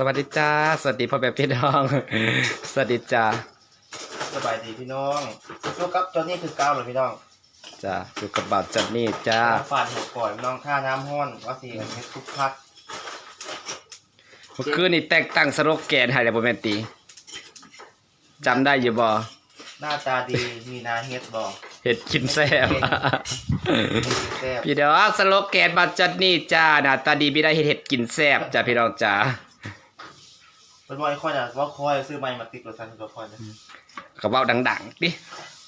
สวัสดีจ้า สวัสดีพ่อแบบพี่น้อง สวัสดีจ้าสบายดีพี่น้องลูกกับจอนนี่คือเก้าเลยพี่น้องจ้าอยู่กับบ่าวจันนี่จ้าฝาดหัวก่อยพี่น้องท่าน้ำห้อนว่าสีเฮ็ดทุกพักเมื่อคืนนี่แต่งตั้งสโลแกนให้แล้วบ่แม่นตีจำได้อยู่บ่หน้าตาดีมีนาเฮ็ดบอกเห็ดกินแซ่บแซ่บพี่น้องสโลแกนบ่าวจันนี่จ้าหน้าตาดีไม่ได้เห็ดเห็ดกินแซ่บจ้าพี่น้องจ้า เป็นว่าไอ้ค่อยน่ะว่าคอยซื้อไม้มาติดรถซันตัวคอยนะก็เว้าดังๆดิ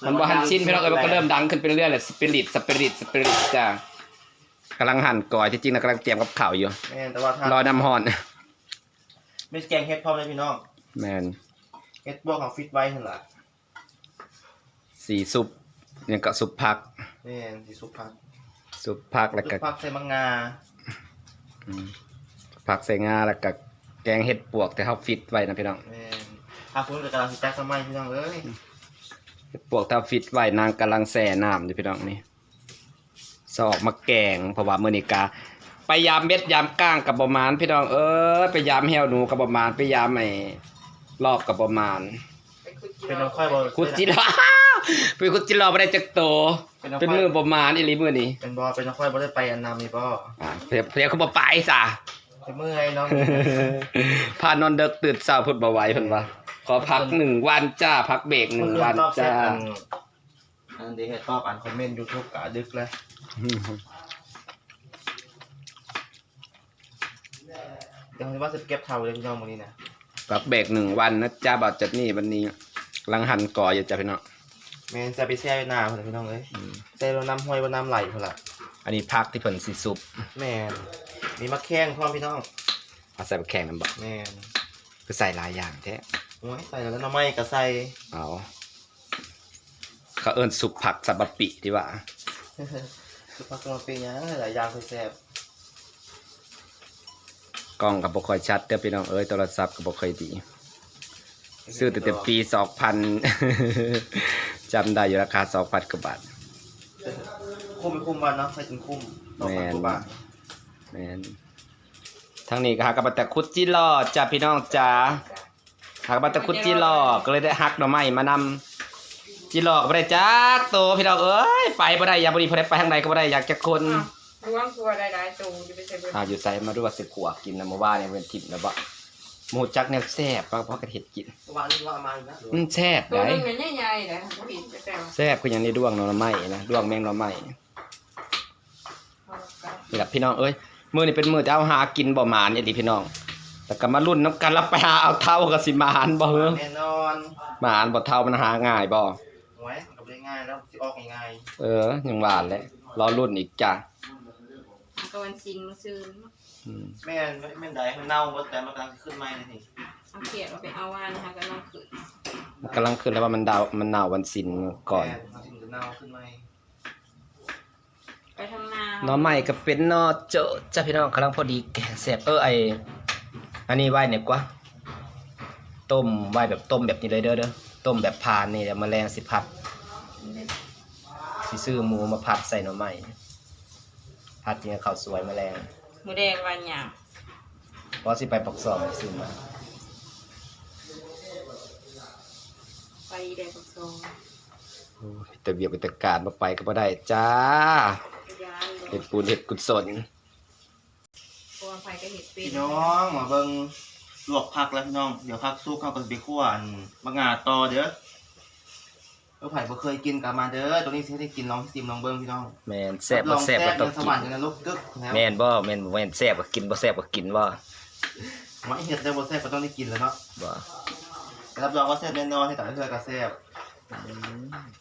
มันบ่หันชินพี่น้องเอ้ยมันก็เริ่มดังขึ้นไปเรื่อยๆแหละสปิริตสปิริตสปิริตจ้ากำลังหั่นก่อยที่จริงๆนะกำลังเตรียมกับข้าวอยู่แม่นแต่ว่าถ้ารอน้ำฮ้อนไม่แกงเฮ็ดพร้อมเลยพี่น้องแม่นเฮ็ดบอกของฟิตไว้หั่นล่ะสีซุปยังก็ซุปผักแม่นสิสุกพักซุปผักแล้วสุก็กพักใส่มังงาอืมผักใส่งาแล้วก็ แกงเห็ดปวกแต่เขาฟิตไว้นะพี่น้องแม่นถ้าคุณก็กำลังสิแจ็คสมัยพี่น้องเอ้ยเห็ดปวกถ้าฟิตไว้นางกำลังแส่น้ำอยู่พี่น้องนี่สออกมาแกงเพราะว่ามื้อนี้กาไปยามเม็ดยามก้างกับประมาณ พี่น้องเอ้ยไปยามแหวหนูกับประมาณไปยามไอ้รอบกับประมาณ เป็นน้องค่อยบ่คุดจิรอ ไปคุดจิรอบ่ได้จักโตเป็นมือประมาณอีหลีมื้อนี้เป็นบ่เป็นน้องค่อยบ่ได้ไปอันนำนี่บ่อ่าเพียเพียเขาบ่ไปซะ เป็นเมื่อยน้อง พานอนเด็กตื่นเช้าพุ่นบ่ไหวเพิ่นว่าขอพักหนึ่งวันจ้าพักเบรกหนึ่งวันรอบเซตจ้าอันอันเดียวตอบอ่านคอมเมนต์ยูทูบกะดึกเลยเดี๋ยวว่าจะเก็บเท่าเลยพี่น้องวันนี้นะพักเบรกหนึ่งวันนะจ้าบอดจัดนี่วันนี้กำลังหันก่ออยู่จ้าพี่น้องแมนจะไปแช่ไว้นานเลยพี่น้องเอ้ยแช่ลงน้ำห้วยว่าน้ำไหลพอละอันนี้พักที่เพิ่นสิซุปแมน มีมะแข้งพร้อมพี่น้องเอาใส่ไปแข่งน้ำบ่แมนคือใส่หลายอย่างแท้โอ้ยใส่แล้วน้ำไม้กระใส่เอาเขาเอิ้นซุปผักสับปะปิดีกว่าคือพักกำลังเป็นหยังหลายอย่างคือแซ่บกล้องกับบ่ค่อยชัดเด้อพี่น้องเอ้ยโทรศัพท์ก็บ่ค่อยดี ซื้อตั้งแต่ปี2000จำได้อยู่ราคา2,000กว่าบาท คุ้มไม่คุ้มวันเนาะใส่จนคุ้มต่อแมพันนกว่าบาท แมนทางนี้ก็หากับแต่คุดจิรอจ้าพี่น้องจ้าหากับแต่คุดจิรอก็เลยได้ฮักหน่อไม้มานำจิรอก็บ่ได้จักโตพี่น้องเอ้ยไปบ่ได้อย่าบ่ดีพอได้ไปทางใดก็บ่ได้อยากจะคนร่วงตัวได้หลายตูจะไปใส่เบอร์ อ่าอยู่ไสมาดูว่าสิขวกินนะเมื่อวานเนี่ยเป็นทิพย์แล้วบ่หมูจักแนวแซ่บบ่เพราะกระเฮ็ดกินวันนี้ว่ามาอีกนะมันแซ่บตัวได้ นึงเนี่ยใหญ่ๆเลยผู้ผิดไปแต่ว่าแซ่บคือหยังนี่ด้วงหน่อไม้นะด้วงแมงหน่อไม้นี่ล่ะพี่น้องเอ้ย มื้อนี้เป็นมื้อที่เอาหากินบ่หมานอีหลีพี่น้อง แต่ก็มาลุ้นน้ำกันแล้วไปหาเอาเท่าก็สิหมานบ่เฮ้อแน่นอนหมานบ่เท่ามันหาง่ายบ่ไว้กับได้ง่ายแล้วสิออกง่ายเออยังหวานแหละรอรุ่นอีกจ้ะตะวันซิงมาซื้ออืมๆแม่นแม่นใดมันเน่าหมดแต่มันกำลังขึ้นใหม่เลยนี่เอาเขียดมาไปเอาวานนะคะก็ลองขึ้นมันกำลังขึ้นแล้วว่ามันดาวมันหนาววันศิลก่อนแม่มันถึงจะเน่าขึ้นใหม่ไปทาง นาหน้อใหม่ก็เป็นหนอโจะจ้ะพี่น้องกำลังพอดีแกงแซ่บเออไออันนี้ไว้เนี่ยกว่า ต้มไว้แบบต้มแบบนี้เลยเด้อเด้อต้มแบบพานนี่เดี๋ยวแมลงสิพัดสิซื้อหมูมาพัดใส่หน่อใหม่พัดเนี่ยข้าวสวยแมลงหมูแดงวันหยางเพราะสิไปปักซองซื้อมาไปแดงกับซองโอ้ยแต่เบียกแต่การมาไปก็บ่ได้จ้าย้าย เลเห็ยดปูนเห็ดกุศลตัวไฟก็เห็ดเป็นพี่น้องมาเบิ่งลวกผักแล้วพี่น้อง เดี๋ยวผักซุกเข้ากับไปคั่วอันมะงาต่อเด้อเออไผ่บ่เคยกินกลับมาเด้อตัวนี้สิได้กินลองซิมลองเบิ่งพี่น้องแมนแซ่บบ่แซ่บก็ต้องสกิวรรนค์กันลูกกึกแล้วแมนบ่แมนบ่แมนแซ่บก็กินบ่แซ่บก็กินบ่ไม่เห็ดได้บ่แซ่บก็ต้องได้กินแล้วเนาะบ่รับรองว่าแซ่บแน่นอนให้แต่ละเทื่อก็แซ่บ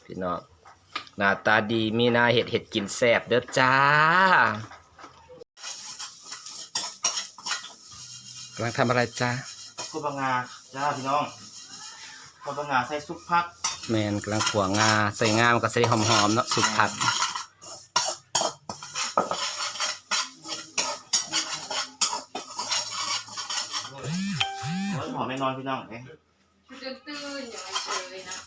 พี่น้อง หน้าตาดีมีหน้าเห็ดเห็ดกินแซ่บเด้อจ้ากำลังทำอะไรจ้าคั่วบะงาจ้าพี่น้องคั่วบะงาใส่ซุปผักแมนกำลังขัวงาใส่งามันก็ใส่หอมๆเนาะสุกผัดโอ้ยหอมแน่นอนพี่น้องเอ้ยจนตื่นอย่างไรเลยนะ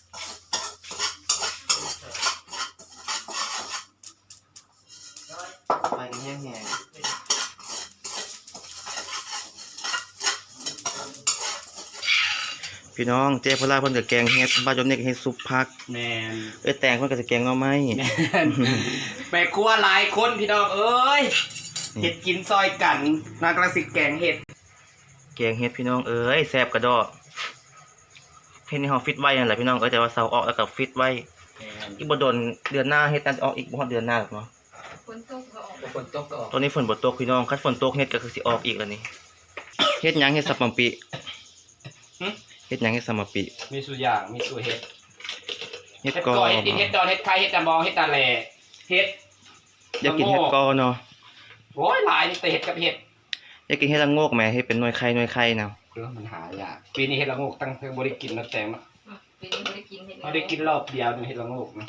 ไปกันแห้ง พี่น้องเจ๊พลาเพิ่นก็แกงเฮ็ดบ้านจอมเนี่ยก็เฮ็ดซุปผักแมนเอ้ยแตงเพิ่นก็จะแกงหน่อไม้แมนไปครัวหลายคนพี่น้องเอ้ยเห็ดกินซอยกันนางกระสิแกงเห็ดแกงเฮ็ดพี่น้องเอ้ยแซ่บกระดอกเฮ็ดในเฮาฟิตไว้นั่นแหละพี่น้องเอ้ยแต่ว่าเซาออกแล้วก็ฟิตไว้อีกบ่โดนเดือนหน้าเฮ็ดน่าจะออกอีกบ่ฮอดเดือนหน้าหรอกเนาะฝนตกก็ออกคนตกก็ออกตอนนี้ฝนบ่ตกพี่น้องคันฝนตกเฮ็ดก็คือสิออกอีกแล้วนี่เฮ็ดหยังเฮ็ดสับปะปิเฮ็ดหยังเฮ็ดสับปะปิมีสุอย่างมีสุเห็ดเฮ็ดเห็ดกอก้อยเห็ดดินเห็ดดอนเห็ดไข่เห็ดตะบองเห็ดตะแหล่เห็ดอยากกินเฮ็ดกอเนาะโอ้ยหลายนี่แต่เห็ดกับเห็ดอยากกินเฮ็ดละโงกแหมเฮ็ดเป็นหน่วยไข่หน่วยไข่นะเออมันหายากปีนี้เห็ดละโงกตั้งเพิ่งบริกินนะแต่งอะปีนี้ไม่ได้กินเห็ดเขาได้กินรอบเดียวหนึงเห็ดละโงกนะ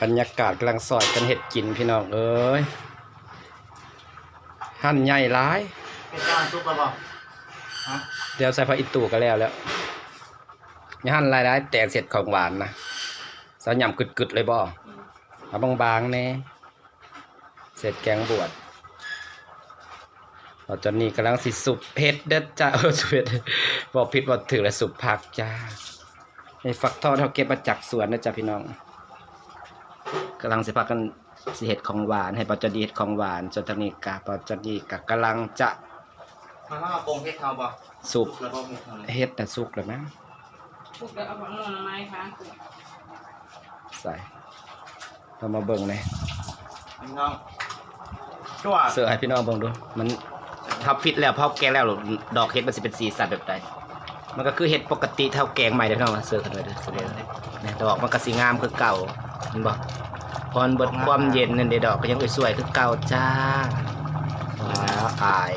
บรรยากาศกำลังสอยกันเห็ดกินพี่น้องเอ้ยหั่นใหญ่ร้ายเฮ็ดจานซุปแล้วบ่ฮะ เดี๋ยวใส่ผักอีตู่ก็แล้วแล้วอย่าหั่นรายได้แตกเสร็จของหวานนะสาวยำกึดๆเลยบ่เอาบางๆแน่เสร็จแกงบวชเราจอนนี้กำลังสิสุปเผ็ดเด้อจ้าเออสุปเผ็ดบอกผิดบอกถือแล้วสุปผักจ้าในฟักทอดเขาเก็บมาจากสวนนะจ้าพี่น้องกำลังสิพักกันสิเห็ดของหวาน ให้ปอจดีเห็ดของหวานจนทางนี้กาปอจดีกะกำลังจะ มาเฮาเอาปรุงเฮ็ดเฮาบ่สุปแล้วบ่เฮ็ดเฮาเลยเฮ็ดแต่สุกแล้วมั้งพวกเราเอาของหน่อไม้ค่ะใส่เรามาเบิ่งเลยพี่น้องชั่วเสื้อให้พี่น้องเบิ่งดู มันทับฟิตแล้วพอแกงแล้วดอกเฮ็ดมันสิเป็นสีสันแบบใดมันก็คือเฮ็ดปกติเท่าแกงใหม่เด้อพี่น้องเสื้อกันไว้เด้อเสื้อเด้อเนี่ยดอกมันก็สิงามคือเก่าเห็นบ่พอมันเบิดความเย็นนั่นเด้ดอกก็ยังสวยๆคือเก่าจ้าว้าวอาย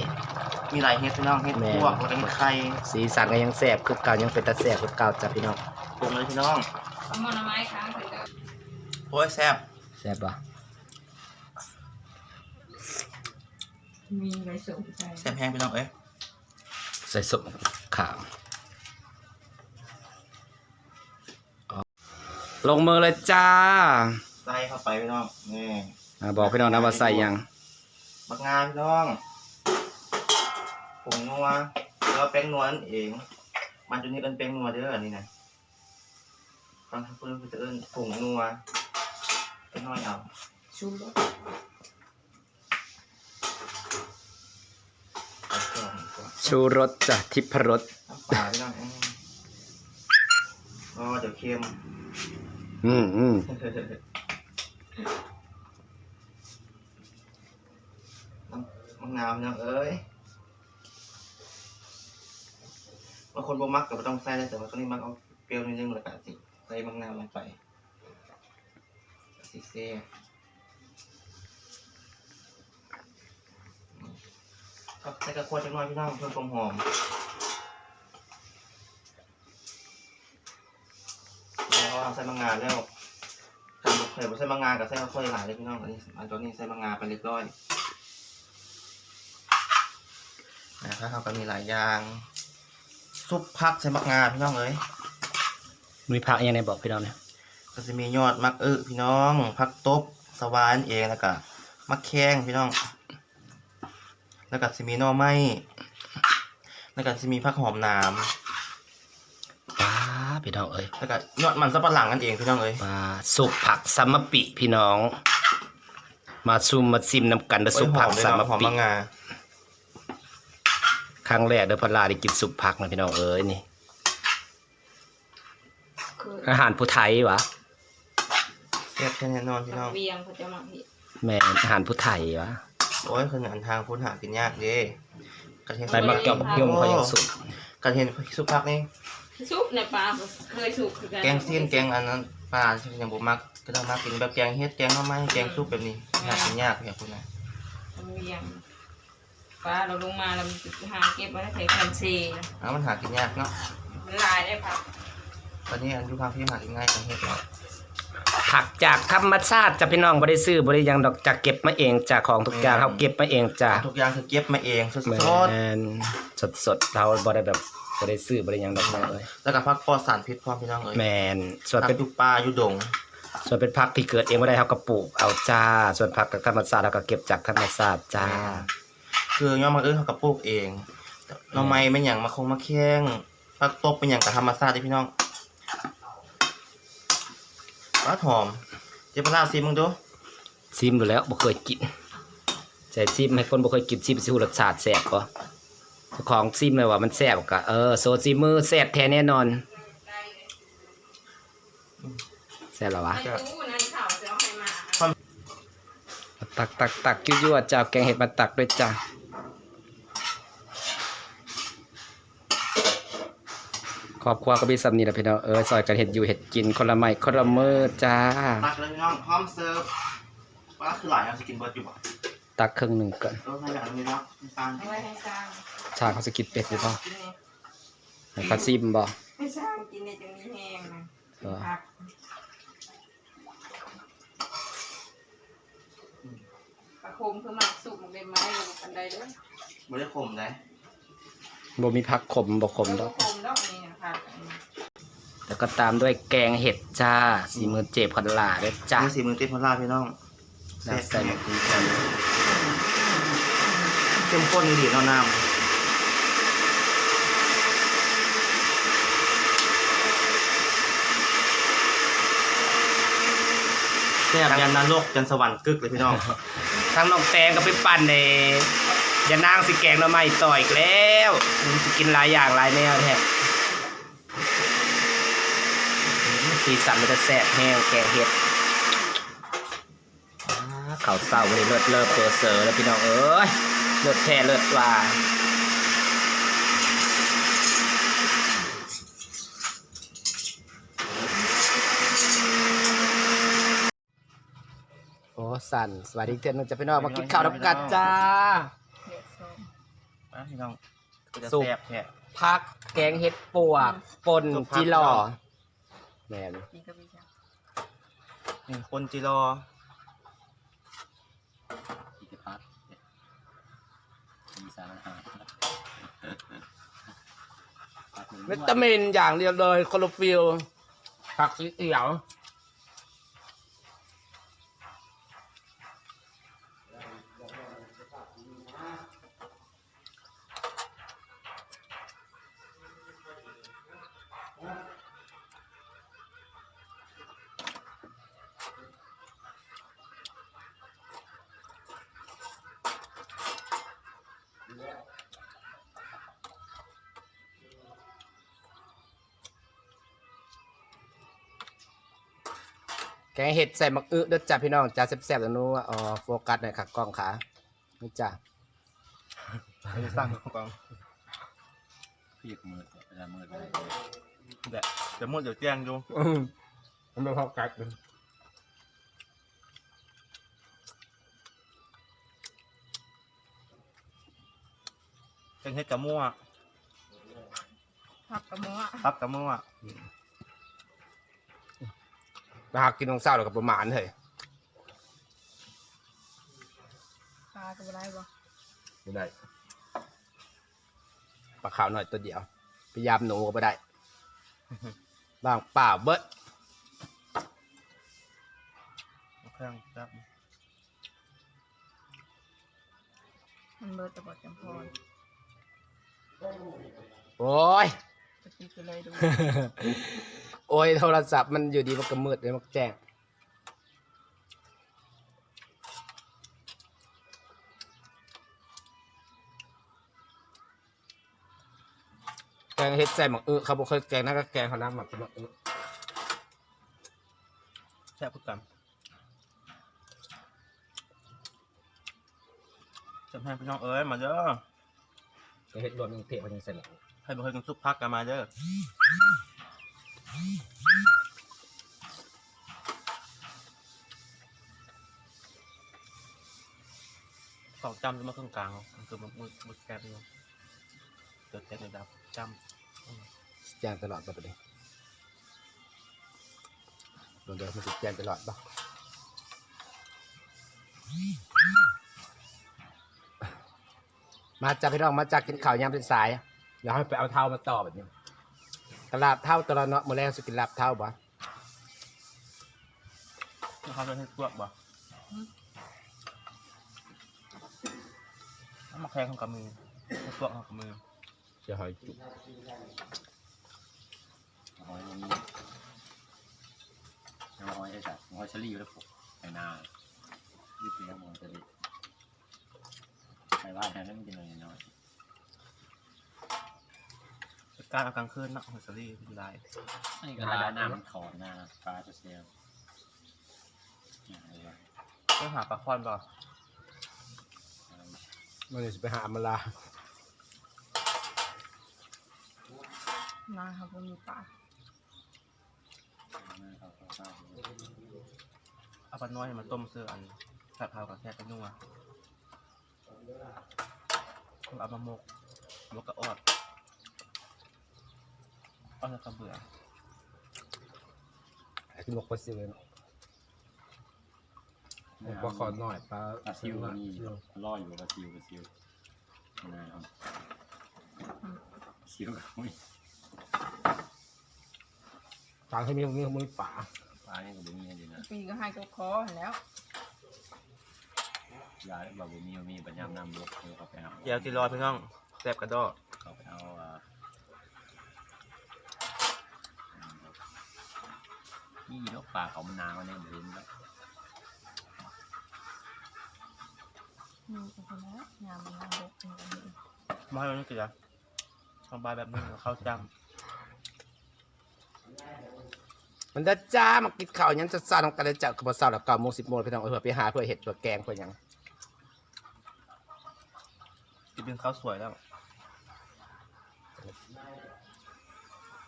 มีหลายเฮ็ดพี่น้องเฮ็ดแม่ พวกแล้วก็มีไข่สีสันก็ยังแซ่บคือเก่ายังเป็นตาแซ่บคือเก่าจ้ะพี่น้องปรุงเลยพี่น้องเอาหน่อไม้ค่ะเสร็จแล้วโอ้ยแซ่บแซ่บบ่มีใบสูงใช่แซ่บแห้งพี่น้องเอ้ยใส่สุปขาวอ๋อลงมือเลยจ้าใส่เข้าไปพี่น้องนี่อ่าบอกพี่น้องนะว่าใส่หยังบักงาพี่น้อง ผงนัวแล้วแป้งนัวนั่นเอง มันจะนี่เป็นแป้งนัวเด้ออันนี้นะฟังทางเพื่อนเพื่อนจะเอิ้นผงนัวไปน้อยเอาชูรสเอาก่อนก่อนชูรสจ้ะทิพรสน้ำปลาพี่น้องอืมอ๋อเดี๋ยวเค็มอืมอืมน้ำมะนาวพี่น้องเอ้ย บางคนบ่มักก็บ่ต้องใส่เลยแต่ว่าตอนนี้มักเอาเปรี้ยวนิดนึงแล้วก็สิใส่มะนาวลงไปสิเซ่ครับใส่กระควดจังหน่อยพี่น้องเพิ่มความหอมแล้วก็ใส่มะงงาแล้วทำเคยใส่มะงงากับใส่ค่อยหลายเลยพี่น้องอันนี้อันตัวนี้ใส่มะงงาไปเรียบร้อยนะครับเราก็มีหลายอย่าง ซุปผักใส่มักงาพี่น้องเอ้ยมีผักยังไงบอกพี่น้องเนี่ยก็จะมียอดมักเออพี่น้องผักตบสวานเองแล้วก็มักแข้งพี่น้อง แล้วก็จะมีหน่อไม้แล้วก็จะมีผักหอมหนามป้าพี่น้องเอ้ยแล้วก็ยอดมันสับปะหลังกันเองพี่น้องเอ้ยป้าสุกผักซัมมะปิพี่น้อง มาซุมมาซิมนำกันเด้อสุกผักโอ้ยซัมหอมะเลยเนาะหอมปิมังงา ครั้งแรกเด้อพอลาได้กินสุกผักนะพี่น้องเอ้ยนี่ คืออาหารผู้ไทยวะแซ่บแน่นอนพี่น้อง เวียงเขาจะมาเห็ดแม่นอาหารผู้ไทยวะโอ้ยคืออันทางพูดหากินยากเด้กระเทียมไปมักจอกยมเขายังสุกกระเทียมซุปผักนี่ซุปในปลาเคยสุกคือกันแกงเส้นแกงอันนั้นปลาที่ยังบ่มักก็ต้องมักกินแบบแกงเฮ็ดแกงหน่อไม้แกงซุปแบบนี้หากินยากอย่างคุณนะเวียง ปลาเราลงมาเราหาเก็บไว้ใส่คันซีนะอ้าวมันหากินยากเนาะมันลายได้ครับตอนนี้อันยุคาพี่หากินง่ายจังเฮ็ดเนาะผักจากธรรมชาติจ้ะพี่น้องบ่ได้ซื้อบ่ได้หยังดอกจากเก็บมาเองจากของทุกอย่างเขาเก็บมาเองจ้ะทุกอย่างคือเก็บมาเองสแม่ดนสดๆเราบ่ได้แบบบ่ได้ซื้อบ่ได้หยังดอกแม่เอ้ยๆแล้วก็พักปลอดสารพิษพร้อมพี่น้องเอ้ยแม่นส่วนพักเป็นอยู่ป่าอยู่ดงส่วนเป็นผักที่เกิดเองไม่ได้เขาก็ปลูกเอาจ้า ส่วนผักจากธรรมชาติเราก็เก็บจากธรรมชาติจ้า คือย่อมมาเอ้ยเขากับปลูกเองหน่อไม้แม่นหยังมาคงมาแข้งผักตบเป็นอย่างกับธรรมชาติเด้อพี่น้องปลาหอม เจ๊ปลาร้าซิมมึงดูซิมดูแล้วบ่เคยกินใส่ซิมให้คนบ่เคยกินซิมสิฮู้รสชาติแซ่บบ่เจ้าของซิมเลยว่ามันแซ่บก็เออโซซิมือแซ่บแท้แน่นอนแซ่บแล้ววะไอ้ตู้นั่นข่าวจะเอาให้มาตักตักตักยั่วๆจ้าแกงเห็ดมาตักด้วยจ้า ครอบครัวก็มีสำนีแหละพี่น้องเออซอยกันเห็ดอยู่เห็ดกินคนละไม้คนละมือจ้า ตักเลยพี่น้องพร้อมเสิร์ฟปลาคือหลายเอาสกินเบิร์ดอยู่บ่ตักครึ่งหนึ่งก่อนเออให้อย่างนี้เนาะน้ำตาลเอาไว้ให้สร้างชาเขาสกิดเป็ดหรือเปล่ากินเนี่ยให้เขาซิมบ่ให้สร้างกินในจังนี้แห้งนะเออผักปลาโคมคือหมักสุกมันเป็นไม้ลงกันได้ด้วยบ่ได้ขมได้บ่มีผักขมบ่ขมดอกโคม แล้วก็ตามด้วยแกงเห็ดจ้าสีมือเจ็บพันหลาด้วยจ้ามือสีมือเต้พลาพี่น้องแล้วใส่หมกดีกันเข้มข้นดีเนาะน้ำแซ่บยันนรกยันสวรรค์กึกเลยพี่น้อง ทั้งน้องแตงก็ไปปั่นในยานางสิแกงหน่อไม้ต่ออีกแล้วมันสิกินหลายอย่างหลายแนวแท้ สีสันมันจะแซ่บแห้งแกงเห็ดอ่าข้าวเศร้าเลยเลิศเลิศตัวเสือแล้วพี่น้องเอ้ยเลิศแท้เลิศว่าโอ้สันสวัสดีเพื่อนนึงจะไปนอกมากินข้าวรับกันจ้าเห็ดส้มอะพี่น้องก็จะสุกแซ่บแท้พักแกงเห็ดปวกปนสุกพักจิหล่อเนาะ แมนกินกับพี่จ้านี่คนจิรอกิจพัฒน์มีสารอาหารวิตามินอย่างเดียวเลยคลอโรฟิลผักสีเขียว แกงเห็ดใส่มักอึเด้อจ้าพี่น้องจ้าแซ่บๆแล้วนู้อ๋อโฟกัสหน่อยค่ะกล้องขานี่จ้าไม่ได้สั่งกองเรียกมืดเวลามืดไปเดี๋ยวเดี๋ยวหมดเดี๋ยวแจ้งดูมันเป็นโฟกัสเป็นเฮ็ดกะมั่วผักกระมัวครับกะมั่ว มาหากินของเศร้าแล้วกับประมาณเลยปลาตัวไรบ่ไม่ได้ปลาขาวหน่อยตัวเดียวพยายามหนูก็ไม่ได้ บางเปล่าเบิดเครื่องครับมันเบิดตะบดจำพรโอ้ยจะกินไปเลยดู โอ้ยโทรศัพท์มันอยู่ดีมันก็มืดเลยมันแจ้งแกงเฮ็ดใส่หมักอึเขาบอกเคยแกงนั่นก็แกงเขาน้ำหมักเป็นหมักอึแซ่บพุกกันจำให้พี่น้องเอ้ยมาเด้อแกงเฮ็ดรวมยังเพียมันยังใส่หมักอึให้บ่เคยกันซุปพักกันมาเด้อ สองจำจะมาเครื่องกลางมันคือมันมืดมืดแก๊บอยู่เกิดแก๊บเลยดับจำแจ้งตลอดป่ะประเดี๋ยวโดนเดียวมันจะแจ้งตลอดป่ะมาจากพี่น้องมาจากกินข้าวยามเป็นสายเดี๋ยวให้ไปเอาเท้ามาต่อแบบนี้ ตลาดเท่าตลาดเนาะมื้อแรกสุกินลาบเท่าบ่ำแล้วเขาจะให้ตัวบ่เอามาแข่งของกับมือให้ตัวของกับมือจะหอยจุกหอยมันมีเอาหอยได้จ้ะหอยเชอรี่แล้วปลูกในนาวิธีการมองเชอรี่ไปว่าแทนนั้นมันกินอะไรน้อย การเอากลางคืนเนาะฮอสซารี่เป็นลายไอ้กระดาษน้ำมันถอนนะปลาจะเซลอะไรวะต้องหาปลาคอนป่ะมันจะไปหามาลานาครับบ่มีปลาเอาปลาน้อยมาต้มเสื้ออันสับเผากับแค่เป็นนัวเอามาหมกหมกกระออด เอาแล้วก็เบื่อที่บอกว่าซื้อเนาะบอกว่าขอหน่อยปลาปลาซิวก็มีล่ออยู่ปลาซิวปลาซิวนะครับซิวก็มีทางให้มีมีมีป่าปลาเนี่ยก็บ่มีให้ดีนะปีก็ให้กับคอหั่นแล้วยาบาบูมีมีปัญญามนำรถเขาไปเอาเดี๋ยวจีรอพี่น้องแซ่บกระดอกเขาไปเอา อ่านี่นกปลาเขามันนางวันนี้เห็นแล้วมีก็คนแล้วงามมันงามบกมันก็มีมาให้มันกินอะทางบายแบบนี้เข้าวจมันจะจ้ามากินข้าวยังจะซ่าทำกันเลยจ้ะขบวนเศร้าแล้วเก้าโมงสิบโมงพี่น้องเออเพื่อไปหาเพื่อเห็ดเพื่อแกงเพื่อหยังำกินเป็นข้าวสวยแล้ว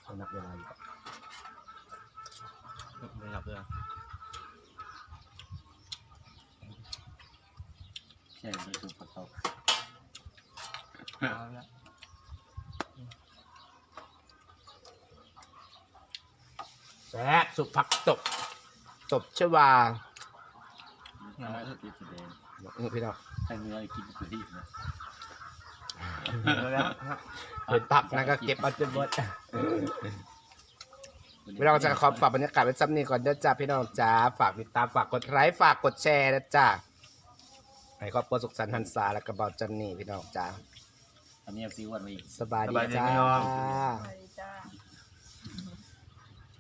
เอานับเวลาอยู่ไม่รับ เลยใช่ไปถูกปลาตกเอาละแซ่บสุกผักตบตบชวาน่าจะติดแสดงนี่พี่น้องถ้าเนื้อกินคือรีบนะเอาแล้วฮะเห็นผักนะก็เก็บเอาจนหมดพี่น้อ งจะขอฝากบรรยากาศไว้ซ้ำนี้ก่อนเด้อจ้าพี่น้องจ้าฝากติดตามฝากกดไลค์ฝากกดแชร์นะจ้าให้ครอบครัวสุขสันต์หันษาและกระเบาจันนี่พี่น้องจ้าทำเนียบซีวันมาอีกสบายดีจ้าไปจ้า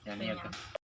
อย่างเนียบ